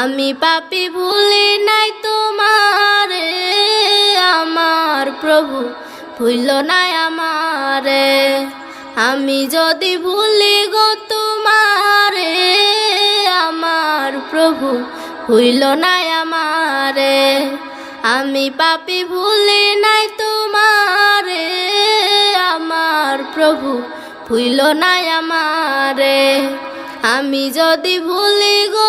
আমি পাপি ভুলি নাই তোমারে, আমার প্রভু ভুইল নাই আমারে। আমি যদি ভুলি গো তোমারে, আমার প্রভু ভুইল নাই আমারে। আমি পাপি ভুলি নাই তোমারে, আমার প্রভু ভুইল নাই আমারে। আমি যদি ভুলি গো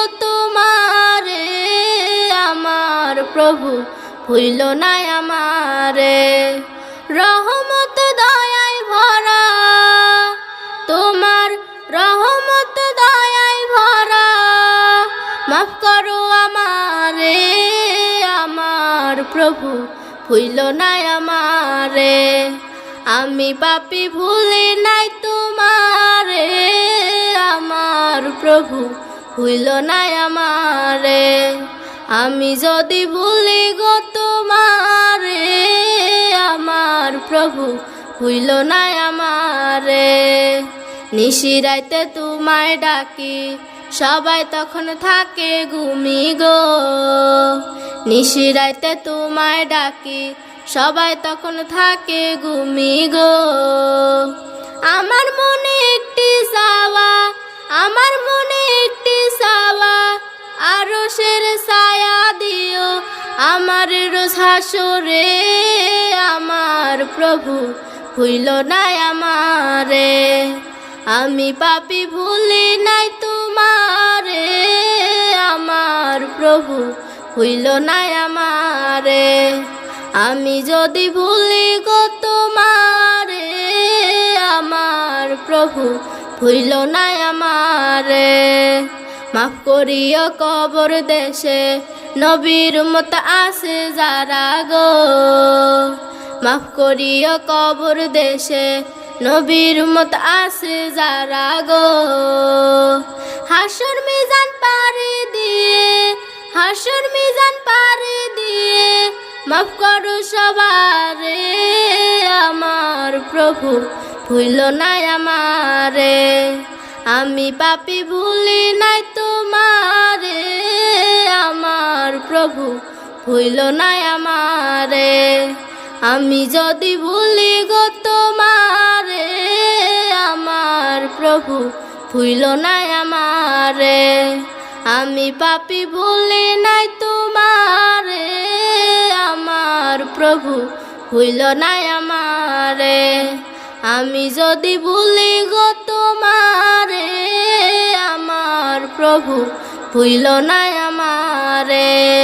প্রভু ভুইল নাই আমারে। রহমত দয়ায় ভরা। তোমার রহমত দয়ায় ভরা। মাফ করো আমারে, আমার প্রভু ভুইল নাই আমারে। আমি পাপি ভুলি নাই তোমারে, আমার প্রভু ভুইল নাই আমারে। আমি যদি ভুলি গো তোমারে, আমার প্রভু হইল নাই আমারে। নিশিরাইতে তোমায় ডাকি, সবাই তখন থাকে ঘুমি গো। নিশিরাইতে তোমায় ডাকি, সবাই তখন থাকে ঘুমি গো। আমার মনে একটি সাওয়া আমার মনে একটি সাওয়া আরও সের আমার রোজ আমার প্রভু হইল নাই আমারে। আমি পাপি ভুলি নাই তোমারে, আমার প্রভু হইল নাই আমারে। আমি যদি ভুলি গো তোমারে, আমার প্রভু ভুইল নাই আমারে। মাফ করিও কবর দেশে নবীর মত আসে যারা গো। মাফ করিও কবর দেশে, নবীর মত আসে যারা গো। হাসর মিজান পারে দিয়ে, হাসর মিজান পারে দিয়ে মাফ করো সবারে, আমার প্রভু ভুইল নাই আমারে। আমি পাপি ভুলি নাই ভুইল নাই আমারে। আমি যদি ভুলি গো তোমারে, আমার প্রভু ভুইল নাই আমারে। আমি পাপি ভুলি নাই তোমারে, আমার প্রভু ভুইল নাই আমারে। আমি যদি ভুলি গো তোমারে, আমার প্রভু ভুইল নাই আমারে।